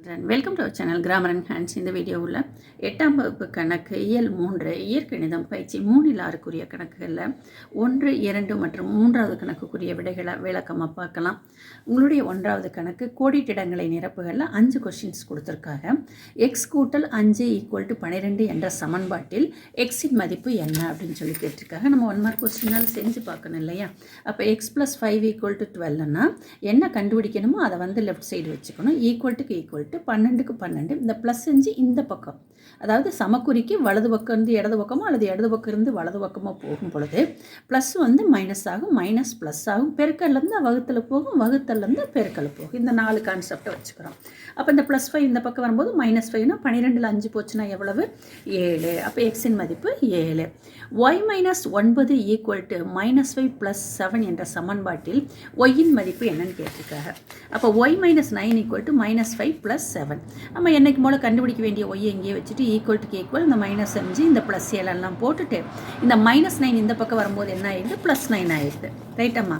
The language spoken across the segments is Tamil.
Welcome to our channel grammar and hands இந்த வீடியோவில் எட்டாம் வகுப்பு கணக்கு இயல் மூன்று இயற்கணிதம் பயிற்சி மூணில் ஆறுக்குரிய கணக்குகளில் ஒன்று இரண்டு மற்றும் மூன்றாவது கணக்குக்குரிய விடைகளை விளக்கமாக பார்க்கலாம். உங்களுடைய ஒன்றாவது கணக்கு கோடிட்டிடங்களை நிரப்புகளில் அஞ்சு கொஷின்ஸ் கொடுத்துருக்காங்க. எக்ஸ் கூட்டல் அஞ்சு ஈக்குவல் டு பன்னிரெண்டு என்ற சமன்பாட்டில் எக்ஸின் மதிப்பு என்ன அப்படின்னு சொல்லி கேட்டிருக்காங்க. நம்ம ஒன் மார்க் கொஸ்டினால் செஞ்சு பார்க்கணும் இல்லையா? அப்போ x plus five equal to டுவெல்னா என்ன கண்டுபிடிக்கணுமோ அதை வந்து லெஃப்ட் சைடு வச்சுக்கணும். ஈக்குவல் டுக்கு ஈக்குவல் விட்டு பன்னெண்டுக்கு பன்னெண்டு இந்த ப்ளஸ் செஞ்சு இந்த பக்கம். அதாவது சமக்குறிக்கு வலது பக்கம் இருந்து இடது பக்கமோ அல்லது இடது பக்கம் இருந்து வலது பக்கமோ போகும் பொழுது ப்ளஸ் வந்து மைனஸ் ஆகும் மைனஸ் ப்ளஸ் ஆகும் பெருக்கல்லேருந்து வகுத்தில் போகும் வகுத்தல்லேருந்து பெருக்கல் போகும். இந்த நாலு கான்செப்டை வச்சுக்கிறோம். அப்போ இந்த ப்ளஸ் ஃபைவ் இந்த பக்கம் வரும்போது மைனஸ் ஃபைவ்னா பன்னிரெண்டில் அஞ்சு போச்சுன்னா எவ்வளவு? ஏழு. அப்போ எக்ஸின் மதிப்பு ஏழு. ஒய் மைனஸ் ஒன்பது equal to minus five plus seven என்ற சமன்பாட்டில் ஒய்யின் மதிப்பு என்னன்னு கேட்டிருக்காங்க. அப்போ y minus nine equal to minus five plus seven நம்ம என்னைக்கு போல் கண்டுபிடிக்க வேண்டிய ஒய்யை எங்கேயே வச்சுட்டு ஈக்குவல் டு ஈக்குவல் இந்த மைனஸ் அஞ்சு இந்த ப்ளஸ் ஏழெல்லாம் போட்டுட்டு இந்த மைனஸ் நைன் இந்த பக்கம் வரும்போது என்ன ஆயிடுது? ப்ளஸ் நைன் ஆகிடுது ரைட்டம்மா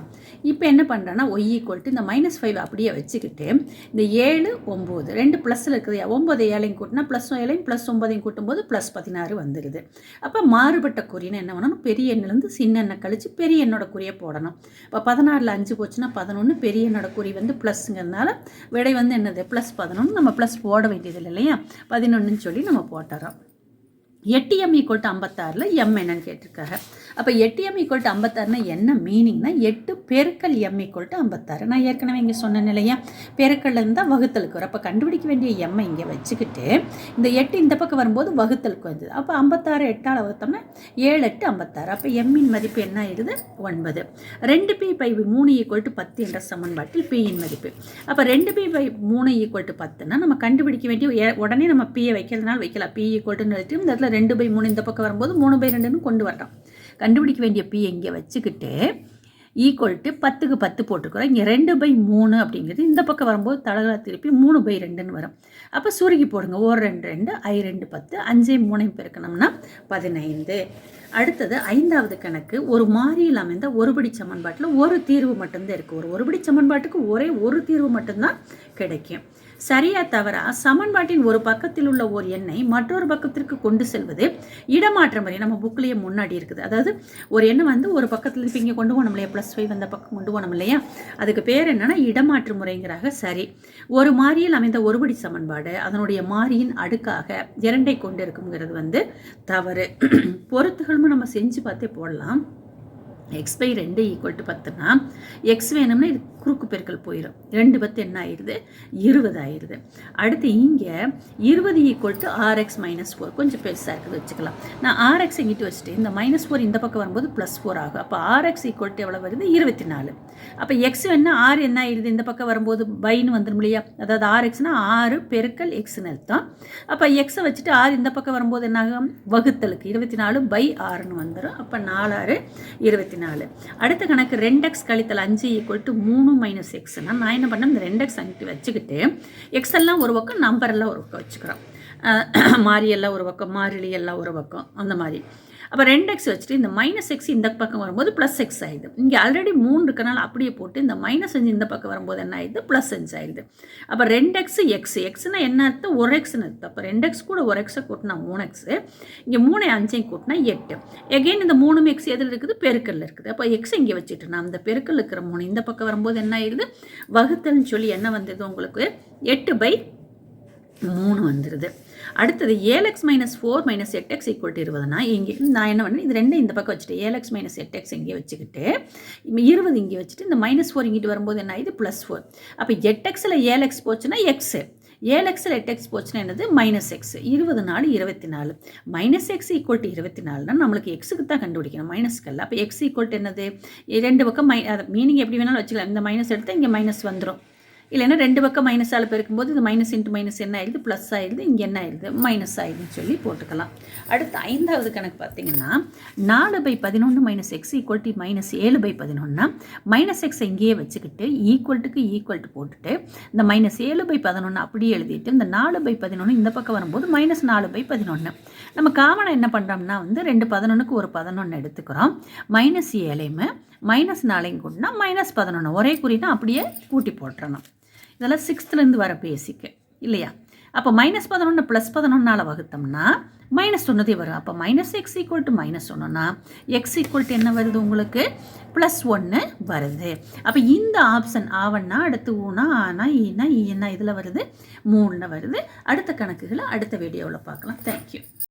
இப்போ என்ன பண்ணுறேன்னா ஒய் ஈக்குவல் டு இந்த மைனஸ் ஃபைவ் அப்படியே வச்சுக்கிட்டு இந்த ஏழு ஒம்பது ரெண்டு ப்ளஸில் இருக்குது ஒம்பது ஏழையும் கூட்டினா ப்ளஸ் ஏழையும் ப்ளஸ் ஒம்பதையும் கூட்டும்போது ப்ளஸ் பதினாறு வந்துடுது அப்போ மாறுபட்ட குறின்னு என்ன பண்ணணும்? பெரிய எண்ணிலேருந்து சின்ன எண்ணெய் கழித்து பெரிய எண்ணோட குறியை போடணும். இப்போ பதினாறில் அஞ்சு போச்சுன்னா பதினொன்று பெரிய எண்ணோட குறி வந்து ப்ளஸ்ங்கிறதுனால விடை வந்து என்னது? ப்ளஸ் பதினொன்று நம்ம ப்ளஸ் போட வேண்டியதில்லை இல்லையா? பதினொன்றுன்னு சொல்லி நம்ம போட்டுறோம். எட்டு எம் ஈக்குவல் டு ஐம்பத்தாறில் எம் என்னன்னு கேட்டிருக்காங்க. அப்போ எட்டு எம் ஈக்குவல் டு ஐம்பத்தாறுனா என்ன மீனிங்னா எட்டு பெருக்கல் எம் ஈக்குவல் டு ஐம்பத்தாறு. நான் ஏற்கனவே இங்கே சொன்னேன் இல்லையா? பெருக்கல் இருந்தால் வகுத்தலுக்கு வரும். அப்போ கண்டுபிடிக்க வேண்டிய எம்மை இங்கே வச்சுக்கிட்டு இந்த எட்டு இந்த பக்கம் வரும்போது வகுத்தலுக்கு வந்தது. அப்போ ஐம்பத்தாறு எட்டால் வகுத்தோம்னா ஏழு எட்டு ஐம்பத்தாறு. அப்போ எம்மின் மதிப்பு என்ன ஆயிடுது? ஒன்பது. ரெண்டு பி பை மூணு ஈக்குவல் டு பத்து என்ற சமன்பாட்டில் பியின் மதிப்பு. அப்போ ரெண்டு பி பை மூணு ஈக்குவல் டு பத்துனா நம்ம கண்டுபிடிக்க வேண்டிய உடனே நம்ம பியை வைக்கிறதுனால வைக்கலாம். பி ஈக்குவல் டுன்னு வச்சுட்டு இந்த இடத்துல ரெண்டு பை மூணு இந்த பக்கம் வரும்போது மூணு பை ரெண்டுன்னு கொண்டு வரலாம். கண்டுபிடிக்க வேண்டிய பி இங்கே வச்சுக்கிட்டு ஈக்குவல் டு பத்துக்கு பத்து போட்டுக்கிறோம் இங்கே ரெண்டு பை மூணு அப்படிங்கிறது இந்த பக்கம் வரும்போது தலகா திருப்பி மூணு பை ரெண்டுன்னு வரும். அப்போ சுருக்கி போடுங்க. ஒரு ரெண்டு ரெண்டு ஐ ரெண்டு பத்து அஞ்சே மூணையும் பெருக்கணும்னா பதினைந்து. அடுத்தது ஐந்தாவது கணக்கு. ஒரு மாறியில் அமைந்த ஒருபடி சமன்பாட்டில் ஒரு தீர்வு மட்டும்தான் இருக்குது ஒரு ஒருபடி சமன்பாட்டுக்கு ஒரே ஒரு தீர்வு மட்டும்தான் கிடைக்கும். சரியா தவறா? சமன்பாட்டின் ஒரு பக்கத்தில் உள்ள ஒரு எண்ணை மற்றொரு பக்கத்திற்கு கொண்டு செல்வது இடமாற்ற முறை நம்ம புக்லேயே முன்னாடி இருக்குது. அதாவது ஒரு எண்ணை வந்து ஒரு பக்கத்தில் இங்கே கொண்டு போனோம் இல்லையா ப்ளஸ் ஃபைவ் அந்த பக்கம் கொண்டு போனோம் இல்லையா? அதுக்கு பேர் என்னென்னா இடமாற்று முறைங்கிறாக சரி. ஒரு மாறியில் அமைந்த ஒருபடி சமன்பாடு அதனுடைய மாறியின் அடுக்காக இரண்டை கொண்டு இருக்குங்கிறது வந்து தவறு. பொருத்துகளும் நம்ம செஞ்சு பார்த்தே போடலாம். எக்ஸ் பை ரெண்டு ஈக்குவல் டு பத்துனா எக்ஸ் வேணும்னா இது குறுக்கு பெருக்கல் போயிடும் ரெண்டு பத்து என்ன ஆயிடுது இருபது ஆயிடுது அடுத்து இங்கே இருபது ஈக்குவல் டு ஆர்எக்ஸ் மைனஸ் ஃபோர் கொஞ்சம் பெருசாக இருக்குது வச்சுக்கலாம். நான் ஆர்எக்ஸ் இங்கிட்டு வச்சுட்டு இந்த மைனஸ் ஃபோர் இந்த பக்கம் வரும்போது ப்ளஸ் ஃபோர் ஆகும். அப்போ ஆர்எக்ஸ் ஈக்குவல் டு எவ்வளோ வருது? இருபத்தி நாலு. அப்போ எக்ஸ் வேணா ஆறு என்ன ஆயிடுது இந்த பக்கம் வரும்போது பைன்னு வந்துடும் இல்லையா? அதாவது ஆர்எக்ஸ்னா ஆறு பெருக்கல் எக்ஸ்னு அர்த்தம். அப்போ எக்ஸை வச்சுட்டு ஆறு இந்த பக்கம் வரும்போது என்ன ஆகும்? வகுத்தலுக்கு. இருபத்தி நாலு பை ஆறுன்னு வந்துடும் அப்போ நாலாறு இருபத்தி நாலு. அடுத்த கணக்கு ரெண்டு எக்ஸ் கழித்தல் அஞ்சு ஈக்குவல் டு மூணு மைனஸ் எக்ஸ்னா நான் என்ன பண்ணேன் இந்த ரெண்டு எக்ஸ் அங்கிட்டு வச்சுக்கிட்டு எக்ஸ் எல்லாம் ஒரு பக்கம் நம்பர் எல்லாம் ஒரு பக்கம் வச்சுக்கிறோம். அஹ் மாறி எல்லாம் ஒரு பக்கம் மாறிலி எல்லாம் ஒரு பக்கம் அந்த மாதிரி. அப்போ ரெண்டு எக்ஸ் வச்சுட்டு இந்த மைனஸ் எக்ஸ் இந்த பக்கம் வரும்போது ப்ளஸ் எக்ஸ் ஆகிடுது இங்கே ஆல்ரெடி மூணு இருக்கனால அப்படியே போட்டு இந்த மைனஸ் அஞ்சு இந்த பக்கம் வரும்போது என்ன ஆயிடுது? ப்ளஸ் அஞ்சு ஆயிடுது. அப்போ ரெண்டு எக்ஸ் எக்ஸ் எக்ஸ்னால் என்ன அர்த்தம்? ஒரு எக்ஸ்னு அர்த்தம். அப்போ ரெண்டு எக்ஸ் கூட ஒரு எக்ஸை கூட்டினா மூணு எக்ஸு இங்கே மூணு அஞ்சையும் கூட்டினா எட்டு. எகைன் இந்த மூணு எக்ஸ் எதில் இருக்குது? பெருக்கல்ல இருக்குது. அப்போ எக்ஸ் இங்கே வச்சுட்டு நான் அந்த பெருக்கல் இருக்கிற மூணு இந்த பக்கம் வரும்போது என்ன ஆயிடுது? வகுத்தல்னு சொல்லி என்ன வந்தது உங்களுக்கு? எட்டு பை மூணு வந்துடுது அடுத்தது ஏலெக்ஸ் minus four minus eight X equal to இருபதுனா இங்கே நான் என்ன பண்ணேன் இது ரெண்டும் இந்த பக்கம் வச்சுட்டு ஏழெக்ஸ் மைனஸ் எட் எக்ஸ் இங்கே வச்சுக்கிட்டு இருபது இங்கே வச்சுட்டு இந்த மைனஸ் ஃபோர் இங்கிட்டு வரும்போது என்ன ஆயிடுது? ப்ளஸ் ஃபோர் அப்போ எட் எக்ஸில் ஏழெக்ஸ் போச்சுன்னா எக்ஸு ஏழு எக்ஸில் எக்ஸ் போச்சுன்னா என்னது? மைனஸ் எக்ஸ் இருபது நாலு இருபத்தி நாலு. மைனஸ் எக்ஸ் ஈக்குவல் டு இருபத்தி நாலுனா நம்மளுக்கு எக்ஸுக்கு தான் கண்டுபிடிக்கணும் மைனஸ்க்கல்ல அப்போ எக்ஸ் ஈக்குவல் டு என்னது? ரெண்டு பக்கம் மை மீனிங் எப்படி வேணாலும் வச்சுக்கலாம். இந்த மைனஸ் எடுத்தால் இங்கே மைனஸ் வந்துடும் இல்லைன்னா ரெண்டு பக்கம் மைனஸால் பெருக்கும்போது இது மைனஸ் இன்ட்டு மைனஸ் என்ன ஆயிடுது? ப்ளஸ் ஆயிடுது. இங்கே என்ன ஆயிடுது? மைனஸ் ஆயிடுதுன்னு சொல்லி போட்டுக்கலாம். அடுத்து ஐந்தாவது கணக்கு பார்த்தீங்கன்னா நாலு பை பதினொன்று minus x equal to minus ஏழு பை பதினொன்னா மைனஸ் எக்ஸ் இங்கேயே வச்சுக்கிட்டு ஈக்குவல்ட்டுக்கு ஈக்குவல்ட்டு போட்டுட்டு இந்த மைனஸ் ஏழு பை பதினொன்று அப்படியே எழுதிட்டு இந்த நாலு பை பதினொன்று இந்த பக்கம் வரும்போது மைனஸ் நாலு பை பதினொன்று நம்ம காமனாக என்ன பண்ணுறோம்னா வந்து ரெண்டு பதினொன்றுக்கு ஒரு பதினொன்று எடுத்துக்கிறோம். மைனஸ் ஏழையுமே மைனஸ் நாலையும் கூட்டினா மைனஸ் பதினொன்று ஒரே குறினா அப்படியே கூட்டி போட்டுறணும். இதெல்லாம் சிக்ஸ்த்துலேருந்து வர பேசிக்கு இல்லையா? அப்போ மைனஸ் பதினொன்று ப்ளஸ் பதினொன்னால் வகுத்தோம்னா மைனஸ் ஒன்றுதே வரும். அப்போ minus x equal to minus ஒன்றுனா எக்ஸ் ஈக்குவல் டு என்ன வருது உங்களுக்கு? ப்ளஸ் ஒன்று வருது. அப்போ இந்த ஆப்ஷன் ஆவன்னா அடுத்து ஊனா ஆனா ஈனா ஈனா இதில் வருது மூணில் வருது. அடுத்த கணக்குகளை அடுத்த வீடியோவில் பார்க்கலாம். தேங்க்யூ